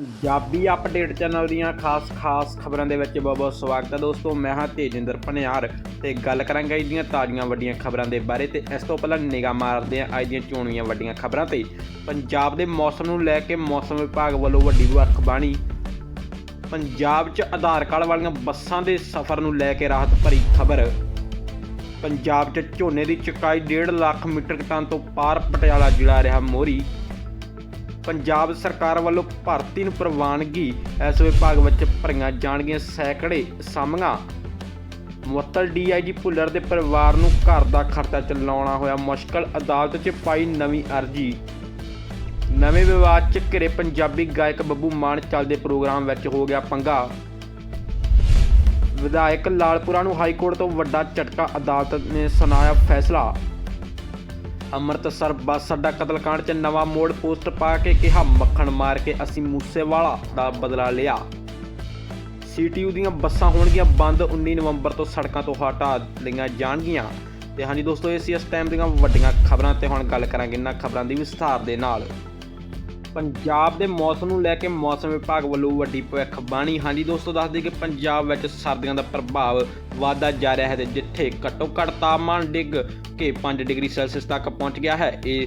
Punjabi update channel ਦੀਆਂ ਖਾਸ-ਖਾਸ ਖਬਰਾਂ ਦੇ ਵਿੱਚ ਬਹੁਤ ਬਹੁਤ ਸਵਾਗਤ ਹੈ ਦੋਸਤੋ, ਮੈਂ ਹਾਂ ਤੇਜਿੰਦਰ ਪਨਿਆਰ ਤੇ ਗੱਲ ਕਰਾਂਗਾ ਅੱਜ ਦੀਆਂ ਤਾਜ਼ੀਆਂ ਵੱਡੀਆਂ ਖਬਰਾਂ ਦੇ ਬਾਰੇ ਤੇ ਇਸ ਤੋਂ ਪਹਿਲਾਂ ਨਿਗਾਹ ਮਾਰਦੇ ਹਾਂ ਅੱਜ ਦੀਆਂ ਚੋਣੀਆਂ ਵੱਡੀਆਂ ਖਬਰਾਂ ਤੇ। ਪੰਜਾਬ ਦੇ ਮੌਸਮ ਨੂੰ ਲੈ ਕੇ ਮੌਸਮ ਵਿਭਾਗ ਵੱਲੋਂ ਵੱਡੀ ਵਰਖਬਾਣੀ। ਪੰਜਾਬ 'ਚ ਆਧਾਰ ਕਾਰਡ ਵਾਲੀਆਂ ਬੱਸਾਂ ਦੇ ਸਫ਼ਰ ਨੂੰ ਲੈ ਕੇ ਰਾਹਤ ਭਰੀ ਖਬਰ। ਪੰਜਾਬ 'ਚ ਝੋਨੇ ਦੀ ਚੁਕਾਈ 1.5 ਲੱਖ ਮੀਟਰ ਟਨ ਤੋਂ ਪਾਰ ਪਟਿਆਲਾ ਜ਼ਿਲ੍ਹਾ ਰਿਹਾ ਮੋਰੀ ਪੰਜਾਬ ਸਰਕਾਰ ਵੱਲੋਂ ਭਰਤੀ ਨੂੰ ਪ੍ਰਵਾਨਗੀ। ਇਸ ਵਿਭਾਗ ਵਿੱਚ ਭਰੀਆਂ ਜਾਣਗੀਆਂ ਸੈਂਕੜੇ ਸਾਮੀਆਂ ਮੁਅੱਤਲ ਡੀਆਈਜੀ ਭੁੱਲਰ ਦੇ ਪਰਿਵਾਰ ਨੂੰ ਘਰ ਦਾ ਖਰਚਾ ਚਲਾਉਣਾ ਹੋਇਆ ਮੁਸ਼ਕਲ, ਅਦਾਲਤ 'ਚ ਪਾਈ ਨਵੀਂ ਅਰਜੀ। ਨਵੇਂ ਵਿਵਾਦ 'ਚ ਘਿਰੇ ਪੰਜਾਬੀ ਗਾਇਕ ਬੱਬੂ ਮਾਨ ਚੱਲਦੇ ਪ੍ਰੋਗਰਾਮ ਵਿੱਚ ਹੋ ਗਿਆ ਪੰਗਾ। ਵਿਧਾਇਕ ਲਾਲਪੁਰਾ ਨੂੰ ਹਾਈ ਕੋਰਟ ਤੋਂ ਵੱਡਾ ਝਟਕਾ, ਅਦਾਲਤ ਨੇ ਸੁਣਾਇਆ ਫੈਸਲਾ। ਅੰਮ੍ਰਿਤਸਰ ਬੱਸ ਅੱਡਾ ਕਤਲकांड 'ਚ ਨਵਾਂ ਮੋੜ ਪੋਸਟ ਪਾ ਕੇ ਕਿਹਾ, ਮੱਖਣ ਮਾਰ ਕੇ ਅਸੀਂ ਮੂਸੇਵਾਲਾ ਦਾ ਬਦਲਾ ਲਿਆ। ਸੀਟੀਯੂ ਦੀਆਂ ਬੱਸਾਂ ਹੋਣਗੀਆਂ ਬੰਦ 19 ਨਵੰਬਰ ਤੋਂ ਸੜਕਾਂ ਤੋਂ ਹਟਾ ਲਈਆਂ ਜਾਣਗੀਆਂ। ਤੇ ਹਾਂਜੀ ਦੋਸਤੋ, ਇਹ ਸੀ ਇਸ ਟਾਈਮ ਦੀਆਂ ਵੱਡੀਆਂ ਖਬਰਾਂ, ਤੇ ਹੁਣ ਗੱਲ ਕਰਾਂਗੇ ਇਹਨਾਂ ਖਬਰਾਂ ਦੀ ਵਿਸਥਾਰ ਦੇ ਨਾਲ। ਪੰਜਾਬ ਦੇ ਮੌਸਮ ਨੂੰ ਲੈ ਕੇ ਮੌਸਮ ਵਿਭਾਗ ਵੱਲੋਂ ਵੱਡੀ ਭਵਿੱਖਬਾਣੀ ਹਾਂਜੀ ਦੋਸਤੋ, ਦੱਸ ਦਈਏ ਕਿ ਪੰਜਾਬ ਵਿੱਚ ਸਰਦੀਆਂ ਦਾ ਪ੍ਰਭਾਵ ਵਧਦਾ ਜਾ ਰਿਹਾ ਹੈ ਤੇ ਜਿੱਥੇ ਘੱਟੋ ਘੱਟ ਤਾਪਮਾਨ ਡਿੱਗ ਕੇ 5 ਡਿਗਰੀ ਸੈਲਸੀਅਸ ਤੱਕ ਪਹੁੰਚ ਗਿਆ ਹੈ, ਇਹ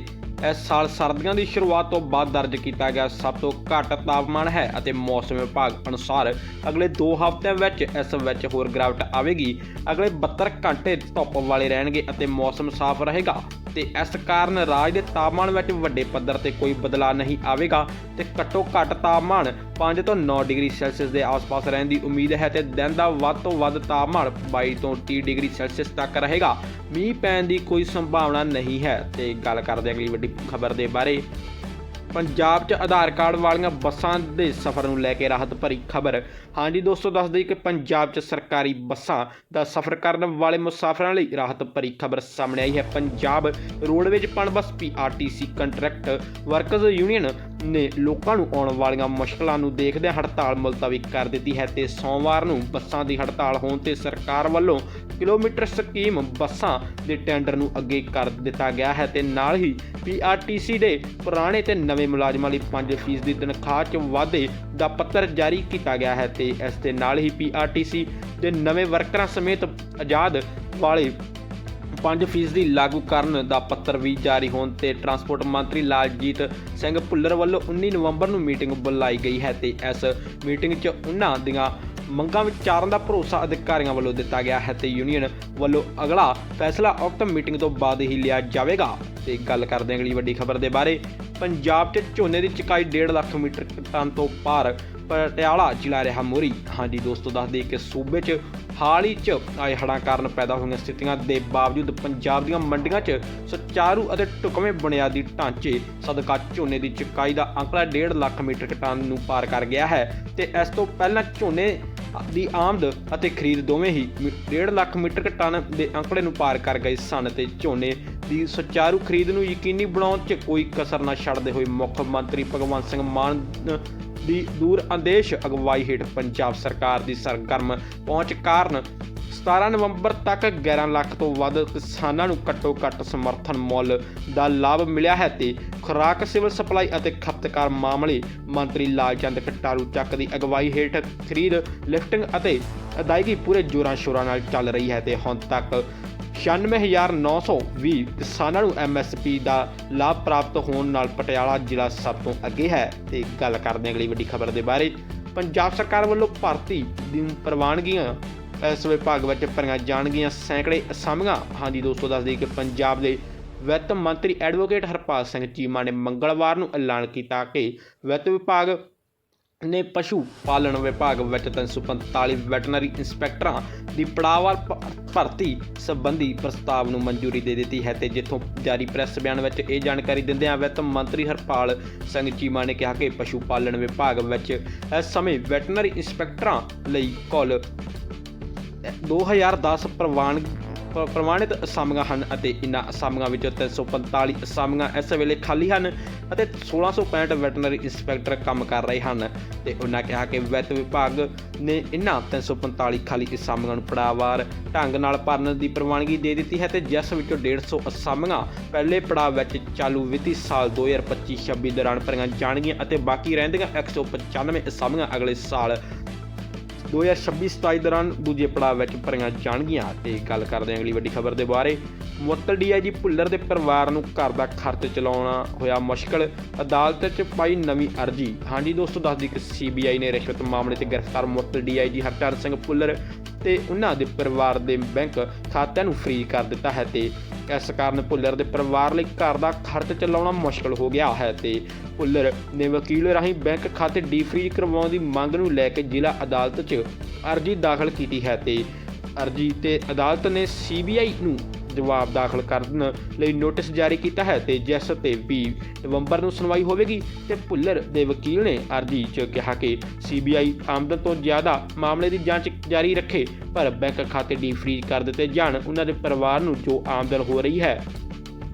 ਇਸ ਸਾਲ ਸਰਦੀਆਂ ਦੀ ਸ਼ੁਰੂਆਤ ਤੋਂ ਬਾਅਦ ਦਰਜ ਕੀਤਾ ਗਿਆ ਸਭ ਤੋਂ ਘੱਟ ਤਾਪਮਾਨ ਹੈ ਅਤੇ ਮੌਸਮ ਵਿਭਾਗ ਅਨੁਸਾਰ ਅਗਲੇ 2 ਹਫ਼ਤਿਆਂ ਵਿੱਚ ਇਸ ਵਿੱਚ ਹੋਰ ਗਿਰਾਵਟ ਆਵੇਗੀ। ਅਗਲੇ 72 ਘੰਟੇ ਧੁੱਪ ਵਾਲੇ ਰਹਿਣਗੇ ਅਤੇ ਮੌਸਮ ਸਾਫ਼ ਰਹੇਗਾ। ਤੇ ਇਸ ਕਾਰਨ ਰਾਜ ਦੇ ਤਾਪਮਾਨ ਵਿੱਚ ਵੱਡੇ ਪੱਧਰ ਤੇ ਕੋਈ ਬਦਲਾਅ ਨਹੀਂ ਆਵੇਗਾ ਤੇ ਘੱਟੋ ਘੱਟ ਤਾਪਮਾਨ 5 ਤੋਂ 9 ਡਿਗਰੀ ਸੈਲਸੀਅਸ ਦੇ ਆਸ-ਪਾਸ ਰਹਿਣ ਦੀ ਉਮੀਦ ਹੈ ਤੇ ਦਿਨ ਦਾ ਵੱਧ ਤੋਂ ਵੱਧ ਤਾਪਮਾਨ 22 ਤੋਂ 30 ਡਿਗਰੀ ਸੈਲਸੀਅਸ ਤੱਕ ਰਹੇਗਾ। ਮੀਂਹ ਪੈਣ ਦੀ ਕੋਈ ਸੰਭਾਵਨਾ ਨਹੀਂ ਹੈ ਤੇ ਗੱਲ ਕਰਦੇ ਅਗਲੀ ਵੱਡੀ ਖਬਰ ਦੇ ਬਾਰੇ। ਪੰਜਾਬ 'ਚ ਆਧਾਰ ਕਾਰਡ ਵਾਲੀਆਂ ਬੱਸਾਂ ਦੇ ਸਫ਼ਰ ਨੂੰ ਲੈ ਕੇ ਰਾਹਤ ਭਰੀ ਖਬਰ। ਹਾਂਜੀ ਦੋਸਤੋ ਦੱਸ ਦਈਏ ਕਿ ਪੰਜਾਬ 'ਚ ਸਰਕਾਰੀ ਬੱਸਾਂ ਦਾ ਸਫ਼ਰ ਕਰਨ ਵਾਲੇ ਮੁਸਾਫਰਾਂ ਲਈ ਰਾਹਤ ਭਰੀ ਖਬਰ ਸਾਹਮਣੇ ਆਈ ਹੈ। Punjab roadways PUNBUS PRTC contract workers union ਨੇ ਲੋਕਾਂ ਨੂੰ ਆਉਣ ਵਾਲੀਆਂ ਮੁਸ਼ਕਲਾਂ ਨੂੰ ਦੇਖਦਿਆਂ ਹੜਤਾਲ ਮੁਲਤਵੀ ਕਰ ਦਿੱਤੀ ਹੈ ਤੇ ਸੋਮਵਾਰ ਨੂੰ ਬੱਸਾਂ ਦੀ ਹੜਤਾਲ ਹੋਣ ਤੇ ਸਰਕਾਰ ਵੱਲੋਂ ਕਿਲੋਮੀਟਰ ਸਕੀਮ ਬੱਸਾਂ ਦੇ ਟੈਂਡਰ ਨੂੰ ਅੱਗੇ ਕਰ ਦਿੱਤਾ ਗਿਆ ਹੈ ਤੇ ਨਾਲ ਹੀ ਪੀਆਰਟੀਸੀ ਦੇ ਪੁਰਾਣੇ ਤੇ ਨਵੇਂ ਮੁਲਾਜ਼ਮਾਂ ਲਈ 5% ਦੀ ਤਨਖਾਹ 'ਚ ਵਾਧੇ ਦਾ ਪੱਤਰ ਜਾਰੀ ਕੀਤਾ ਗਿਆ ਹੈ ਤੇ ਇਸ ਦੇ ਨਾਲ ਹੀ ਪੀਆਰਟੀਸੀ ਦੇ ਨਵੇਂ ਵਰਕਰਾਂ ਸਮੇਤ ਆਜ਼ਾਦ ਵਾਲੇ 5% ਲਾਗੂ ਕਰਨ ਦਾ ਪੱਤਰ ਵੀ ਜਾਰੀ ਹੋਣ ਤੇ ਟਰਾਂਸਪੋਰਟ ਮੰਤਰੀ ਲਾਲਜੀਤ ਸਿੰਘ ਭੁੱਲਰ ਵੱਲੋਂ 19 ਨਵੰਬਰ ਨੂੰ ਮੀਟਿੰਗ ਬੁਲਾਈ ਗਈ ਹੈ ਤੇ ਇਸ ਮੀਟਿੰਗ 'ਚ ਉਹਨਾਂ ਦੀਆਂ ਮੰਗਾਂ ਵਿਚਾਰਨ ਦਾ ਭਰੋਸਾ ਅਧਿਕਾਰੀਆਂ ਵੱਲੋਂ ਦਿੱਤਾ ਗਿਆ ਹੈ ਤੇ ਯੂਨੀਅਨ ਵੱਲੋਂ ਅਗਲਾ ਫੈਸਲਾ ਉਕਤ ਮੀਟਿੰਗ ਤੋਂ ਬਾਅਦ ਹੀ ਲਿਆ ਜਾਵੇਗਾ। ਤੇ ਗੱਲ ਕਰਦੇ ਹਾਂ ਅਗਲੀ ਵੱਡੀ ਖਬਰ ਦੇ ਬਾਰੇ। ਪੰਜਾਬ 'ਚ ਝੋਨੇ ਦੀ ਚੁਕਾਈ 1.5 ਲੱਖ ਮੀਟਰ ਟਨ ਤੋਂ ਪਾਰ। ਪਟਿਆਲਾ ਜ਼ਿਲ੍ਹਾ ਰਿਹਾ ਮੋਰੀ। ਹਾਂਜੀ ਦੋਸਤੋ ਦੱਸ ਦਈਏ ਕਿ ਸੂਬੇ 'ਚ ਹਾਲ ਹੀ 'ਚ ਆਏ ਹੜ੍ਹਾਂ ਕਾਰਨ ਪੈਦਾ ਹੋਈਆਂ ਸਥਿਤੀਆਂ ਦੇ ਬਾਵਜੂਦ ਪੰਜਾਬ ਦੀਆਂ ਮੰਡੀਆਂ 'ਚ ਸੁਚਾਰੂ ਅਤੇ ਢੁਕਵੇਂ ਬੁਨਿਆਦੀ ਢਾਂਚੇ ਸਦਕਾ ਝੋਨੇ ਦੀ ਚੁਕਾਈ ਦਾ ਅੰਕੜਾ 1.5 ਲੱਖ ਮੀਟਰ ਟਨ ਨੂੰ ਪਾਰ ਕਰ ਗਿਆ ਹੈ ਤੇ ਇਸ ਤੋਂ ਪਹਿਲਾਂ ਝੋਨੇ ਦੀ ਆਮਦ ਅਤੇ ਖਰੀਦ ਦੋਵੇਂ ਹੀ 1.5 ਲੱਖ ਮੀਟਰ ਟਨ ਦੇ ਅੰਕੜੇ ਨੂੰ ਪਾਰ ਕਰ ਗਏ ਸਨ ਤੇ ਝੋਨੇ ਦੀ ਸੁਚਾਰੂ ਖਰੀਦ ਨੂੰ ਯਕੀਨੀ ਬਣਾਉਣ 'ਚ ਕੋਈ ਕਸਰ ਨਾ ਛੱਡਦੇ ਹੋਏ ਮੁੱਖ ਮੰਤਰੀ ਭਗਵੰਤ ਸਿੰਘ ਮਾਨ ਦੀ ਦੂਰ ਅੰਦੇਸ਼ ਅਗਵਾਈ ਹੇਠ ਪੰਜਾਬ ਸਰਕਾਰ ਦੀ ਸਰਗਰਮ ਪਹੁੰਚ ਕਾਰਨ 17 ਨਵੰਬਰ ਤੱਕ 11 ਲੱਖ ਤੋਂ ਵੱਧ ਕਿਸਾਨਾਂ ਨੂੰ ਘੱਟੋ ਘੱਟ ਸਮਰਥਨ ਮੁੱਲ ਦਾ ਲਾਭ ਮਿਲਿਆ ਹੈ ਤੇ ਖੁਰਾਕ, ਸਿਵਲ ਸਪਲਾਈ ਅਤੇ ਖਪਤਕਾਰ ਮਾਮਲੇ ਮੰਤਰੀ ਲਾਲਚੰਦ ਕਟਾਰੂ ਚੱਕ ਦੀ ਅਗਵਾਈ ਹੇਠ ਖਰੀਦ, ਲਿਫਟਿੰਗ ਅਤੇ ਅਦਾਇਗੀ ਪੂਰੇ ਜੋਰਾਂ ਸ਼ੋਰਾਂ ਨਾਲ ਚੱਲ ਰਹੀ ਹੈ ਤੇ ਹੁਣ ਤੱਕ 96920 ਕਿਸਾਨਾਂ ਨੂੰ ਐਮਐਸਪੀ ਦਾ ਲਾਭ ਪ੍ਰਾਪਤ ਹੋਣ ਨਾਲ ਪਟਿਆਲਾ ਜ਼ਿਲ੍ਹਾ ਸਭ ਤੋਂ ਅੱਗੇ ਹੈ। ਤੇ ਗੱਲ ਕਰਦੇ ਹਾਂ ਅਗਲੀ ਵੱਡੀ ਖਬਰ ਦੇ ਬਾਰੇ। ਪੰਜਾਬ ਸਰਕਾਰ ਵੱਲੋਂ ਭਰਤੀ ਦੀ ਪ੍ਰਵਾਨਗੀਆਂ। ਇਸ ਵਿਭਾਗ ਵਿੱਚ ਭਰੀਆਂ ਜਾਣਗੀਆਂ ਸੈਂਕੜੇ ਅਸਾਮੀਆਂ। ਹਾਂਜੀ ਦੋਸਤੋ, ਦੱਸ ਦਈਏ ਕਿ ਪੰਜਾਬ ਦੇ ਵਿੱਤ ਮੰਤਰੀ ਐਡਵੋਕੇਟ ਹਰਪਾਲ ਸਿੰਘ ਚੀਮਾ ਨੇ ਮੰਗਲਵਾਰ ਨੂੰ ਐਲਾਨ ਕੀਤਾ ਕਿ ਵਿੱਤ ਵਿਭਾਗ ਨੇ ਪਸ਼ੂ ਪਾਲਣ ਵਿਭਾਗ ਵਿੱਚ 345 ਵੈਟਰਨਰੀ ਇੰਸਪੈਕਟਰਾਂ ਦੀ ਪੜਾਅਵਾਰ ਭ- ਭਰਤੀ ਸੰਬੰਧੀ ਪ੍ਰਸਤਾਵ ਨੂੰ ਮਨਜ਼ੂਰੀ ਦੇ ਦਿੱਤੀ ਹੈ ਤੇ ਜਿੱਥੋਂ ਜਾਰੀ ਪ੍ਰੈਸ ਬਿਆਨ ਵਿੱਚ ਇਹ ਜਾਣਕਾਰੀ ਦਿੰਦਿਆਂ ਵਿੱਤ ਮੰਤਰੀ ਹਰਪਾਲ ਸਿੰਘ ਚੀਮਾ ਨੇ ਕਿਹਾ ਕਿ ਪਸ਼ੂ ਪਾਲਣ ਵਿਭਾਗ ਵਿੱਚ ਇਸ ਸਮੇਂ ਵੈਟਰਨਰੀ ਇੰਸਪੈਕਟਰਾਂ ਲਈ ਕੁੱਲ 2010 ਪ੍ਰਵਾਨ ਪ੍ਰਮਾਣਿਤ ਅਸਾਮੀਆਂ ਹਨ ਅਤੇ ਇਨ੍ਹਾਂ ਅਸਾਮੀਆਂ ਵਿੱਚੋਂ 345 ਅਸਾਮੀਆਂ ਇਸ ਵੇਲੇ ਖਾਲੀ ਹਨ ਅਤੇ 1665 ਵੈਟਰਨਰੀ ਇੰਸਪੈਕਟਰ ਕੰਮ ਕਰ ਰਹੇ ਹਨ ਤੇ ਉਹਨਾਂ ਕਿਹਾ ਕਿ ਵਿੱਤ ਵਿਭਾਗ ਨੇ ਇਨ੍ਹਾਂ 345 ਖਾਲੀ ਅਸਾਮੀਆਂ ਨੂੰ ਪੜਾਅਵਾਰ ਢੰਗ ਨਾਲ ਭਰਨ ਦੀ ਪ੍ਰਵਾਨਗੀ ਦੇ ਦਿੱਤੀ ਹੈ ਤੇ ਜਿਸ ਵਿੱਚੋਂ 150 ਅਸਾਮੀਆਂ ਪਹਿਲੇ ਪੜਾਅ ਵਿੱਚ ਚਾਲੂ ਵਿੱਤੀ ਸਾਲ 2025-26 ਦੌਰਾਨ ਭਰੀਆਂ ਜਾਣਗੀਆਂ ਅਤੇ ਬਾਕੀ ਰਹਿੰਦੀਆਂ 195 ਅਸਾਮੀਆਂ ਅਗਲੇ ਸਾਲ 2026-27 ਦੌਰਾਨ ਦੂਜੇ ਪੜਾਅ ਵਿੱਚ ਭਰੀਆਂ ਜਾਣਗੀਆਂ ਤੇ ਗੱਲ ਕਰਦੇ ਹਾਂ ਅਗਲੀ ਵੱਡੀ ਖਬਰ ਦੇ ਬਾਰੇ। ਮੁਅੱਤਲ ਡੀਆਈਜੀ ਭੁੱਲਰ ਦੇ ਪਰਿਵਾਰ ਨੂੰ ਘਰ ਦਾ ਖਰਚ ਚਲਾਉਣਾ ਹੋਇਆ ਮੁਸ਼ਕਲ। ਅਦਾਲਤ 'ਚ ਪਾਈ ਨਵੀਂ ਅਰਜੀ। ਹਾਂਜੀ ਦੋਸਤੋ, ਦੱਸਦੀ ਕਿ ਸੀਬੀਆਈ ਨੇ ਰਿਸ਼ਵਤ ਮਾਮਲੇ 'ਚ ਗ੍ਰਿਫਤਾਰ ਮੁਅੱਤਲ ਡੀਆਈਜੀ ਹਰਚਰਨ ਸਿੰਘ ਭੁੱਲਰ ਤੇ ਉਹਨਾਂ ਦੇ ਪਰਿਵਾਰ ਦੇ ਬੈਂਕ ਖਾਤਿਆਂ ਨੂੰ ਫ੍ਰੀ ਕਰ ਦਿੱਤਾ ਹੈ ਤੇ ਇਸ ਕਾਰਨ ਭੁੱਲਰ ਦੇ ਪਰਿਵਾਰ ਲਈ ਘਰ ਦਾ ਖਰਚ ਚਲਾਉਣਾ ਮੁਸ਼ਕਲ ਹੋ ਗਿਆ ਹੈ ਤੇ ਭੁੱਲਰ ਨੇ ਵਕੀਲ ਰਾਹੀਂ ਬੈਂਕ ਖਾਤੇ ਡੀਫਰੀਜ਼ ਕਰਵਾਉਣ ਦੀ ਮੰਗ ਨੂੰ ਲੈ ਕੇ ਜ਼ਿਲ੍ਹਾ ਅਦਾਲਤ 'ਚ ਅਰਜੀ ਦਾਖਲ ਕੀਤੀ ਹੈ ਤੇ ਅਰਜੀ ਤੇ ਅਦਾਲਤ ਨੇ ਸੀਬੀਆਈ ਨੂੰ ਜਵਾਬ ਦਾਖਲ ਕਰਨ ਲਈ ਨੋਟਿਸ ਜਾਰੀ ਕੀਤਾ ਹੈ ਤੇ ਜਿਸ ਤੇ 20 ਨਵੰਬਰ ਨੂੰ ਸੁਣਵਾਈ ਹੋਵੇਗੀ ਤੇ ਭੁੱਲਰ ਦੇ ਵਕੀਲ ਨੇ ਅਰਜੀ 'ਚ ਕਿਹਾ ਕਿ ਸੀਬੀਆਈ ਆਮਦਨ ਤੋਂ ਜ਼ਿਆਦਾ ਮਾਮਲੇ ਦੀ ਜਾਂਚ ਜਾਰੀ ਰੱਖੇ, ਪਰ ਬੈਂਕ ਖਾਤੇ ਡੀ ਡੀਫਰੀਜ਼ ਕਰ ਦਿੱਤੇ ਜਾਣ, ਉਹਨਾਂ ਦੇ ਪਰਿਵਾਰ ਨੂੰ ਜੋ ਆਮਦਨ ਹੋ ਰਹੀ ਹੈ,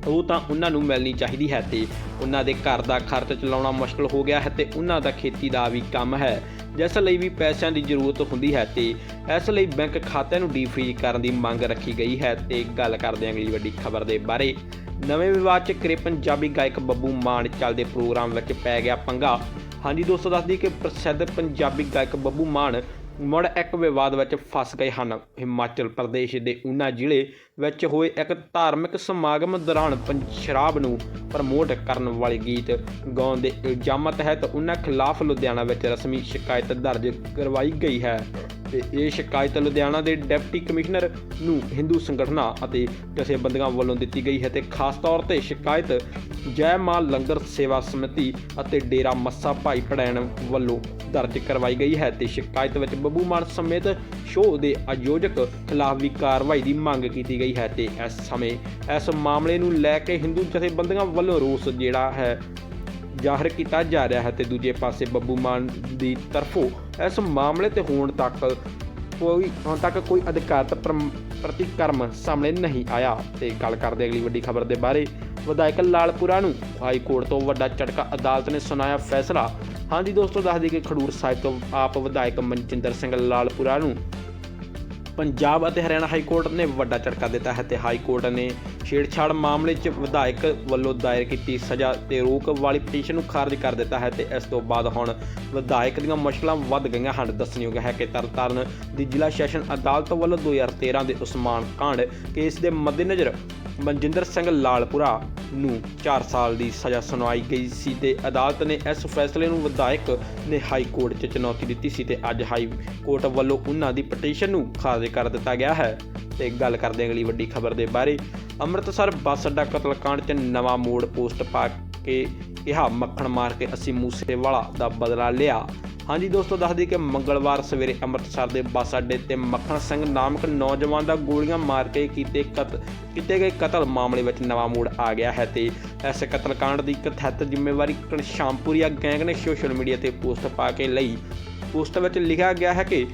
ਉਹ ਤਾਂ ਉਹਨਾਂ ਨੂੰ ਮਿਲਣੀ ਚਾਹੀਦੀ ਹੈ ਤੇ ਉਹਨਾਂ ਦੇ ਘਰ ਦਾ ਖਰਚ ਚਲਾਉਣਾ ਮੁਸ਼ਕਲ ਹੋ ਗਿਆ ਹੈ ਤੇ ਉਹਨਾਂ ਦਾ ਖੇਤੀ ਦਾ ਵੀ ਕੰਮ ਹੈ। ਜਿਸ ਲਈ ਵੀ ਪੈਸਿਆਂ ਦੀ ਜ਼ਰੂਰਤ ਹੁੰਦੀ ਹੈ ਤੇ ਇਸ ਲਈ ਬੈਂਕ ਖਾਤਿਆਂ ਨੂੰ ਡੀਫ੍ਰੀਜ਼ ਕਰਨ ਦੀ ਮੰਗ ਰੱਖੀ ਗਈ ਹੈ ਤੇ ਗੱਲ ਕਰਦੇ ਹਾਂ ਅਗਲੀ ਵੱਡੀ ਖਬਰ ਦੇ ਬਾਰੇ। ਨਵੇਂ ਵਿਵਾਦ 'ਚ ਕਰੇ ਪੰਜਾਬੀ ਗਾਇਕ ਬੱਬੂ ਮਾਨ ਚੱਲਦੇ ਪ੍ਰੋਗਰਾਮ ਵਿੱਚ ਪੈ ਗਿਆ ਪੰਗਾ। ਹਾਂਜੀ ਦੋਸਤੋ ਦੱਸਦੀ ਕਿ ਪ੍ਰਸਿੱਧ ਪੰਜਾਬੀ ਗਾਇਕ ਬੱਬੂ ਮਾਨ ਮੁੜ ਇੱਕ ਵਿਵਾਦ ਵਿੱਚ ਫਸ ਗਏ ਹਨ। ਹਿਮਾਚਲ ਪ੍ਰਦੇਸ਼ ਦੇ ਉਨਾ ਜ਼ਿਲ੍ਹੇ ਵਿੱਚ ਹੋਏ ਇੱਕ ਧਾਰਮਿਕ ਸਮਾਗਮ ਦੌਰਾਨ ਪੰ- ਸ਼ਰਾਬ ਨੂੰ ਪ੍ਰਮੋਟ ਕਰਨ ਵਾਲੇ ਗੀਤ ਗਾਉਣ ਦੇ ਇਲਜ਼ਾਮਾਂ ਤਹਿਤ ਉਨ੍ਹਾਂ ਖਿਲਾਫ ਲੁਧਿਆਣਾ ਵਿੱਚ ਰਸਮੀ ਸ਼ਿਕਾਇਤ ਦਰਜ ਕਰਵਾਈ ਗਈ ਹੈ। ਤੇ ਇਹ ਸ਼ਿਕਾਇਤ ਲੁਧਿਆਣਾ ਦੇ ਡਿਪਟੀ ਕਮਿਸ਼ਨਰ ਨੂੰ ਹਿੰਦੂ ਸੰਗਠਨਾਂ ਅਤੇ ਜਥੇਬੰਦੀਆਂ ਵੱਲੋਂ ਦਿੱਤੀ ਗਈ ਹੈ ਤੇ ਖਾਸ ਤੌਰ ਤੇ ਸ਼ਿਕਾਇਤ ਜੈ ਮਾਂ ਲੰਗਰ ਸੇਵਾ ਸਮਿਤੀ ਅਤੇ ਡੇਰਾ ਮੱਸਾ ਭਾਈ ਪੜੈਣ ਵੱਲੋਂ ਦਰਜ ਕਰਵਾਈ ਗਈ ਹੈ ਤੇ ਸ਼ਿਕਾਇਤ ਵਿੱਚ ਬੱਬੂ ਮਾਨ ਸਮੇਤ ਸ਼ੋਅ ਦੇ ਆਯੋਜਕ ਖਿਲਾਫ ਵੀ ਕਾਰਵਾਈ ਦੀ ਮੰਗ ਕੀਤੀ ਗਈ ਹੈ ਤੇ ਇਸ ਸਮੇਂ ਇਸ ਮਾਮਲੇ ਨੂੰ ਲੈ ਕੇ ਹਿੰਦੂ ਜਥੇਬੰਦੀਆਂ ਵੱਲੋਂ ਰੋਸ ਜਿਹੜਾ ਹੈ ਜ਼ਾਹਰ ਕੀਤਾ ਜਾ ਰਿਹਾ ਹੈ ਤੇ ਦੂਜੇ ਪਾਸੇ ਬੱਬੂ ਮਾਨ ਦੀ ਤਰਫੋਂ ਇਸ ਮਾਮਲੇ ਤੇ ਹੋਣ ਤੱਕ ਕੋਈ ਹੁਣ ਤੱਕ ਕੋਈ ਅਧਿਕਾਰਤ ਪ੍ਰਮ- ਪ੍ਰਤੀਕਰਮ ਸਾਹਮਣੇ ਨਹੀਂ ਆਇਆ। ਤੇ ਗੱਲ ਕਰਦੇ ਅਗਲੀ ਵੱਡੀ ਖਬਰ ਦੇ ਬਾਰੇ। ਵਿਧਾਇਕ ਲਾਲਪੁਰਾ ਨੂੰ ਹਾਈ ਕੋਰਟ ਤੋਂ ਵੱਡਾ ਝਟਕਾ ਅਦਾਲਤ ਨੇ ਸੁਣਾਇਆ ਫੈਸਲਾ। ਹਾਂਜੀ ਦੋਸਤੋ, ਦੱਸ ਦਈਏ ਕਿ ਖਡੂਰ ਸਾਹਿਬ ਤੋਂ ਆਪ ਵਿਧਾਇਕ ਮਨਜਿੰਦਰ ਸਿੰਘ ਲਾਲਪੁਰਾ ਨੂੰ ਪੰਜਾਬ ਅਤੇ ਹਰਿਆਣਾ ਹਾਈ ਕੋਰਟ ਨੇ ਵੱਡਾ ਝਟਕਾ ਦਿੱਤਾ ਹੈ ਤੇ ਹਾਈ ਕੋਰਟ ਨੇ ਛੇੜਛਾੜ ਮਾਮਲੇ 'ਚ ਵਿਧਾਇਕ ਵੱਲੋਂ ਦਾਇਰ ਕੀਤੀ ਸਜ਼ਾ ਤੇ ਰੋਕ ਵਾਲੀ ਪਟੀਸ਼ਨ ਨੂੰ ਖਾਰਜ ਕਰ ਦਿੱਤਾ ਹੈ ਤੇ ਇਸ ਤੋਂ ਬਾਅਦ ਹੁਣ ਵਿਧਾਇਕ ਦੀਆਂ ਮੁਸ਼ਕਲਾਂ ਵੱਧ ਗਈਆਂ ਹਨ। ਦੱਸਣਯੋਗ ਹੈ ਕਿ ਤਰਨਤਾਰਨ ਦੀ ਜ਼ਿਲ੍ਹਾ ਸੈਸ਼ਨ ਅਦਾਲਤ ਵੱਲੋਂ 2013 ਦੇ ਉਸਮਾਨ ਕਾਂਡ ਕੇਸ ਦੇ ਮੱਦੇਨਜ਼ਰ ਮਨਜਿੰਦਰ ਸਿੰਘ ਲਾਲਪੁਰਾ ਨੂੰ 4 ਸਾਲ ਦੀ ਸਜ਼ਾ ਸੁਣਾਈ ਗਈ ਸੀ ਤੇ ਅਦਾਲਤ ਨੇ ਇਸ ਫੈਸਲੇ ਨੂੰ ਵਿਧਾਇਕ ਨੇ ਹਾਈ ਕੋਰਟ 'ਚ ਚੁਣੌਤੀ ਦਿੱਤੀ ਸੀ ਤੇ ਅੱਜ ਹਾਈ ਕੋਰਟ ਵੱਲੋਂ ਉਹਨਾਂ ਦੀ ਪਟੀਸ਼ਨ ਨੂੰ ਖਾਰਜ ਕਰ ਦਿੱਤਾ ਗਿਆ ਹੈ। ਤੇ ਗੱਲ ਕਰਦੇ ਅਗਲੀ ਵੱਡੀ ਖਬਰ ਦੇ ਬਾਰੇ। ਅੰਮ੍ਰਿਤਸਰ ਬੱਸ ਅੱਡਾ ਕਤਲकांड 'ਚ ਨਵਾਂ ਮੋੜ ਪੋਸਟ ਪਾ ਕੇ ਕਿਹਾ, ਮੱਖਣ ਮਾਰ ਕੇ ਅਸੀਂ ਮੂਸੇਵਾਲਾ ਦਾ ਬਦਲਾ ਲਿਆ। ਹਾਂਜੀ ਦੋਸਤੋ, ਦੱਸ ਦਈਏ ਕਿ ਮੰਗਲਵਾਰ ਸਵੇਰੇ ਅੰਮ੍ਰਿਤਸਰ ਦੇ ਬੱਸ ਅੱਡੇ ਤੇ ਮੱਖਣ ਸਿੰਘ ਨਾਮਕ ਨੌਜਵਾਨ ਦਾ ਗੋਲੀਆਂ ਮਾਰ ਕੇ ਕੀਤੇ ਕਤ, ਕੀਤੇ ਗਏ ਕਤਲ ਮਾਮਲੇ ਵਿੱਚ ਨਵਾਂ ਮੋੜ ਆ ਗਿਆ ਹੈ ਤੇ ਇਸ ਕਤਲकांड ਦੀ ਕਥਿਤ ਜ਼ਿੰਮੇਵਾਰੀ ਕਨਸ਼ਾਮਪੁਰੀਆ ਗੈਂਗ ਨੇ ਸੋਸ਼ਲ ਮੀਡੀਆ ਤੇ ਪੋਸਟ ਪਾ ਕੇ ਲਈ। ਪੋਸਟ ਵਿੱਚ ਲਿਖਿਆ ਗਿਆ ਹੈ ਕਿ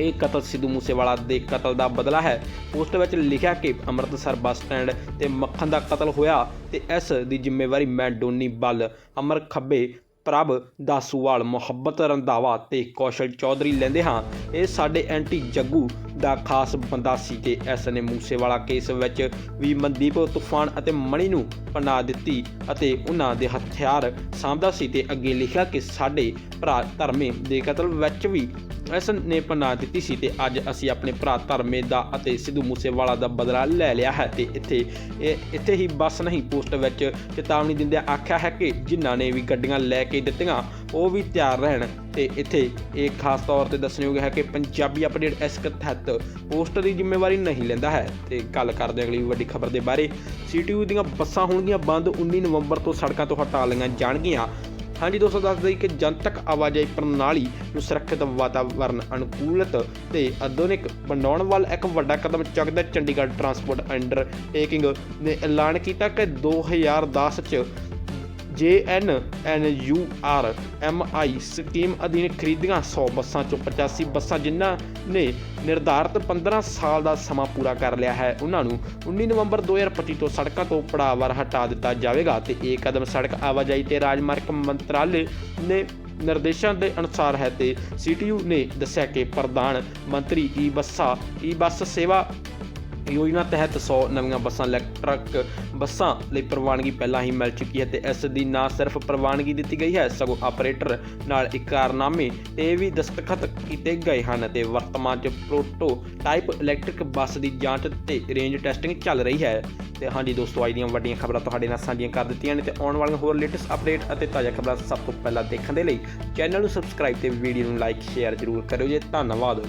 ਇਹ ਕਤਲ ਸਿੱਧੂ ਮੂਸੇਵਾਲਾ ਦੇ ਕਤਲ ਦਾ ਬਦਲਾ ਹੈ। ਪੋਸਟ ਵਿੱਚ ਲਿਖਿਆ ਕਿ ਅੰਮ੍ਰਿਤਸਰ ਬੱਸ ਸਟੈਂਡ ਤੇ ਮੱਖਣ ਦਾ ਕਤਲ ਹੋਇਆ ਤੇ ਇਸ ਦੀ ਜ਼ਿੰਮੇਵਾਰੀ ਮੈਂ ਡੋਨੀ ਬੱਲ। ਅਮਰ ਖੱਬੇ ਪ੍ਰਭ ਦਾਸੂਵਾਲ ਮੁਹੱਬਤ ਰੰਧਾਵਾ ਤੇ ਕੌਸ਼ਲ ਚੌਧਰੀ ਲੈਂਦੇ ਹਾਂ। ਇਹ ਸਾਡੇ ਐਂਟੀ ਜੱਗੂ ਦਾ ਖਾਸ ਬੰਦਾ ਸੀ ਤੇ ਇਸ ਨੇ ਮੂਸੇਵਾਲਾ ਕੇਸ ਵਿੱਚ ਵੀ ਮਨਦੀਪ ਤੂਫਾਨ ਅਤੇ ਮਣੀ ਨੂੰ ਪਨਾਹ ਦਿੱਤੀ ਅਤੇ ਉਹਨਾਂ ਦੇ ਹਥਿਆਰ ਸਾਂਭਦਾ ਸੀ ਤੇ ਅੱਗੇ ਲਿਖਿਆ ਕਿ ਸਾਡੇ ਭਰਾ ਧਰਮੇ ਦੇ ਕਤਲ ਵਿੱਚ ਵੀ ਇਸ ਨੇ ਪਨਾਹ ਦਿੱਤੀ ਸੀ ਤੇ ਅੱਜ ਅਸੀਂ ਆਪਣੇ ਭਰਾ ਧਰਮੇ ਦਾ ਅਤੇ ਸਿੱਧੂ ਮੂਸੇਵਾਲਾ ਦਾ ਬਦਲਾ ਲੈ ਲਿਆ ਹੈ ਤੇ ਇੱਥੇ, ਇਹ ਇੱਥੇ ਹੀ ਬਸ ਨਹੀਂ, ਪੋਸਟ ਵਿੱਚ ਚੇਤਾਵਨੀ ਦਿੰਦਿਆਂ ਆਖਿਆ ਹੈ ਕਿ ਜਿਨ੍ਹਾਂ ਨੇ ਵੀ ਗੱਡੀਆਂ ਲੈ ਕੇ ਦਿੱਤੀਆਂ ਉਹ ਵੀ ਤਿਆਰ ਰਹਿਣ। ਤੇ ਇੱਥੇ ਇਹ ਖਾਸ ਤੌਰ ਤੇ ਦੱਸਣਯੋਗ ਹੈ ਕਿ ਪੰਜਾਬੀ ਅਪਡੇਟ ਇਸ ਤਹਿਤ ਪੋਸਟ ਦੀ ਜ਼ਿੰਮੇਵਾਰੀ ਨਹੀਂ ਲੈਂਦਾ ਹੈ। ਤੇ ਗੱਲ ਕਰਦੇ ਅਗਲੀ ਵੱਡੀ ਖਬਰ ਦੇ ਬਾਰੇ। ਸੀਟੀਯੂ ਦੀਆਂ ਬੱਸਾਂ ਹੋਣਗੀਆਂ ਬੰਦ 19 ਨਵੰਬਰ ਤੋਂ ਸੜਕਾਂ ਤੋਂ ਹਟਾ ਲਈਆਂ ਜਾਣਗੀਆਂ। ਹਾਂਜੀ ਦੋਸਤੋ, ਦੱਸ ਦਈ ਕਿ ਜਨਤਕ ਆਵਾਜਾਈ ਪ੍ਰਣਾਲੀ ਨੂੰ ਸੁਰੱਖਿਅਤ ਵਾਤਾਵਰਣ ਅਨੁਕੂਲਤ ਤੇ ਆਧੁਨਿਕ ਬਣਾਉਣ ਵੱਲ ਇੱਕ ਵੱਡਾ ਕਦਮ ਚੁੱਕਦਾ ਚੰਡੀਗੜ੍ਹ ਟਰਾਂਸਪੋਰਟ ਅੰਡਰਟੇਕਿੰਗ ਨੇ ਐਲਾਨ ਕੀਤਾ ਕਿ 2010 ਚ ਜੇਐਨਐਨਯੂਆਰਐਮਆਈ ਸਕੀਮ ਅਧੀਨ ਖਰੀਦੀਆਂ 100 ਬੱਸਾਂ ਚੋਂ 85 ਬੱਸਾਂ ਜਿਨ੍ਹਾਂ ਨੇ ਨਿਰਧਾਰਤ 15 ਸਾਲ ਦਾ ਸਮਾਂ ਪੂਰਾ ਕਰ ਲਿਆ ਹੈ, ਉਹਨਾਂ ਨੂੰ 19 ਨਵੰਬਰ 2025 ਤੋਂ ਸੜਕਾਂ ਤੋਂ ਪੜਾਅਵਾਰ ਹਟਾ ਦਿੱਤਾ ਜਾਵੇਗਾ ਤੇ ਇਹ ਕਦਮ ਸੜਕ ਆਵਾਜਾਈ ਤੇ ਰਾਜਮਾਰਗ ਮੰਤਰਾਲੇ ਨੇ ਨਿਰਦੇਸ਼ਾਂ ਦੇ ਅਨੁਸਾਰ ਹੈ ਤੇ ਸੀਟੀਯੂ ਨੇ ਦੱਸਿਆ ਕਿ ਪ੍ਰਧਾਨ ਮੰਤਰੀ ਈ ਬੱਸਾਂ, ਈ ਬੱਸ ਸੇਵਾ ਯੋਜਨਾ ਤਹਿਤ 100 ਨਵੀਆਂ ਬੱਸਾਂ ਇਲੈਕਟ੍ਰਿਕ ਬੱਸਾਂ ਲਈ ਪ੍ਰਵਾਨਗੀ ਪਹਿਲਾਂ ਹੀ ਮਿਲ ਚੁੱਕੀ ਹੈ ਤੇ ਇਸ ਦੀ ਨਾ ਸਿਰਫ ਪ੍ਰਵਾਨਗੀ ਦਿੱਤੀ ਗਈ ਹੈ, ਸਗੋਂ ਆਪਰੇਟਰ ਨਾਲ ਇਕਰਾਰਨਾਮੇ ਤੇ ਵੀ ਦਸਤਖਤ ਕੀਤੇ ਗਏ ਹਨ ਤੇ ਵਰਤਮਾਨ 'ਚ ਪ੍ਰੋਟੋਟਾਈਪ ਇਲੈਕਟ੍ਰਿਕ ਬੱਸ ਦੀ ਜਾਂਚ ਤੇ ਰੇਂਜ ਟੈਸਟਿੰਗ ਚੱਲ ਰਹੀ ਹੈ। ਤੇ ਹਾਂਜੀ ਦੋਸਤੋ, ਅੱਜ ਦੀਆਂ ਵੱਡੀਆਂ ਖਬਰਾਂ ਤੁਹਾਡੇ ਨਾਲ ਸਾਂਝੀਆਂ ਕਰ ਦਿੱਤੀਆਂ ਨੇ ਤੇ ਆਉਣ ਵਾਲੀਆਂ ਹੋਰ ਲੇਟੈਸਟ ਅਪਡੇਟ ਅਤੇ ਤਾਜ਼ਾ ਖਬਰਾਂ ਸਭ ਤੋਂ ਪਹਿਲਾਂ ਦੇਖਣ ਦੇ ਲਈ ਚੈਨਲ ਨੂੰ ਸਬਸਕ੍ਰਾਈਬ ਤੇ ਵੀਡੀਓ ਨੂੰ ਲਾਈਕ ਸ਼ੇਅਰ ਜ਼ਰੂਰ ਕਰਿਓ ਜੀ। ਧੰਨਵਾਦ।